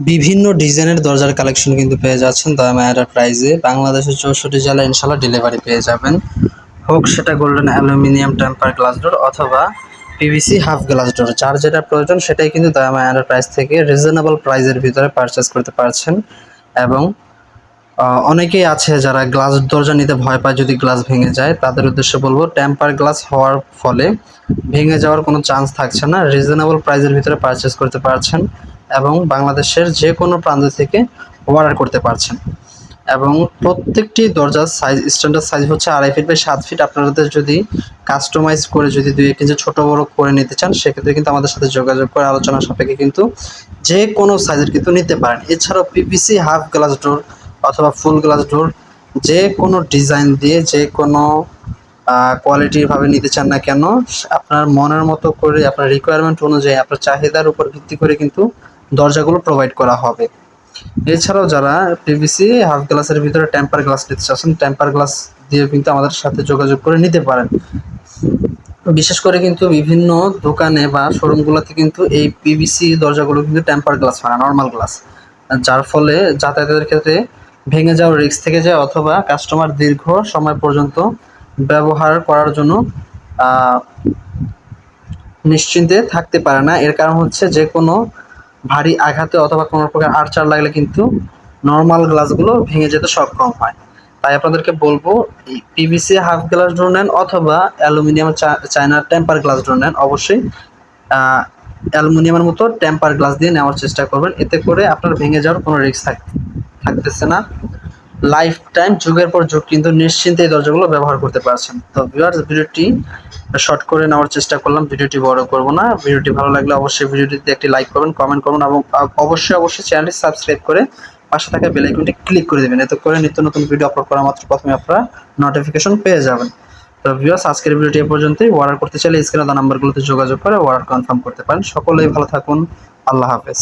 বিভিন্ন ডিজাইনের দরজার কালেকশন কিন্তু পেয়ে যাচ্ছেন দয়ামায়ারা প্রাইজে। বাংলাদেশের চৌষট্টি জেলায় ইনশাল্লাহ ডেলিভারি পেয়ে যাবেন। হোক, সেটা golden aluminium temper glass door অথবা পিভিসি হাফ গ্লাস ডোর। যার যেটা প্রয়োজন, সেটাই কিন্তু দয়ামায়ারা প্রাইস থেকে রিজনেবল প্রাইজের ভিতরে পারচেস করতে পারছেন। এবং অনেকেই আছে যারা গ্লাস দরজা নিতে ভয় পায় যদি গ্লাস ভেঙে যায়। তাদের উদ্দেশ্যে বলব, টেম্পার গ্লাস হওয়ার ফলে ভেঙে যাওয়ার কোনো চান্স থাকছে না। রিজনেবল প্রাইজের ভিতরে পারচেস করতে পারছেন। এবং বাংলাদেশের যে কোনো প্রান্ত থেকে অর্ডার করতে পারছেন। এবং প্রত্যেকটি দরজার সাইজ স্ট্যান্ডার্ড সাইজ হচ্ছে আড়াই ফিট বাই সাত ফিট আপনাদের যদি কাস্টমাইজ করে যদি দুই এক ইঞ্চি ছোটো বড়ো করে নিতে চান, সেক্ষেত্রে কিন্তু আমাদের সাথে যোগাযোগ করে আলোচনা সাপেক্ষে কিন্তু যে কোনো সাইজের কিন্তু নিতে পারেন। এছাড়াও পিপিসি হাফ গ্লাস ডোর অথবা ফুল গ্লাস ডোর যে কোনো ডিজাইন দিয়ে যে কোনো কোয়ালিটির ভাবে নিতে চান না কেন, আপনার মনের মতো করে, আপনার রিকোয়ারমেন্ট অনুযায়ী, আপনার চাহিদার উপর ভিত্তি করে কিন্তু দরজাগুলো প্রোভাইড করা হবে। এছাড়াও যারা পিভিসি হাফ গ্লাসের ভিতরে টেম্পার গ্লাস নিতে চাচ্ছেন টেম্পার গ্লাস দিয়ে কিন্তু আমাদের সাথে যোগাযোগ করে নিতে পারেন। বিশেষ করে কিন্তু বিভিন্ন দোকানে বা শোরুমগুলোতে কিন্তু এই পিভিসি দরজাগুলো কিন্তু টেম্পার গ্লাস হয় না নর্মাল গ্লাস যার ফলে যাতায়াতের ক্ষেত্রে ভেঙে যাওয়ার রিস্ক থেকে যায় অথবা কাস্টমার দীর্ঘ সময় পর্যন্ত ব্যবহার করার জন্য নিশ্চিন্তে থাকতে পারে না। এর কারণ হচ্ছে যে কোনো ভারী আঘাতে অথবা কোনো প্রকার আর্চার লাগলে কিন্তু নর্মাল গ্লাসগুলো ভেঙে যেতে সক্ষম হয়। তাই আপনাদেরকে বলব পিভিসি হাফ গ্লাস ডোর নেন অথবা অ্যালুমিনিয়াম চায়নার টেম্পার গ্লাস ডোর নেন। অবশ্যই অ্যালুমিনিয়ামের মতো টেম্পার গ্লাস দিয়ে নেওয়ার চেষ্টা করবেন। এতে করে আপনার ভেঙে যাওয়ার কোনো রিস্ক থাক, থাকতেছে না। লাইফ টাইম যুগের পর যুগ কিন্তু নিশ্চিন্তে এই দরজাগুলো ব্যবহার করতে পারছেন। তো ভিউয়ার্স ভিডিওটি শর্ট করে নেওয়ার চেষ্টা করলাম, ভিডিওটি বড় করব না। ভিডিওটি ভালো লাগলে অবশ্যই ভিডিওটিতে একটি লাইক করবেন কমেন্ট করবেন এবং অবশ্যই অবশ্যই চ্যানেলটি সাবস্ক্রাইব করে পাশে থাকা বেল আইকনটি ক্লিক করে দেবেন। এতে করে নিত্য নতুন ভিডিও আপলোড করা মাত্র প্রথমে আপনারা নোটিফিকেশন পেয়ে যাবেন। তো ভিউয়ার্স আজকের ভিডিওটি এ পর্যন্তই। অর্ডার করতে চাইলে স্ক্রিনে দেওয়া নাম্বারগুলোতে যোগাযোগ করে অর্ডার কনফার্ম করতে পারেন। সকলেই ভালো থাকুন। আল্লাহ হাফেজ।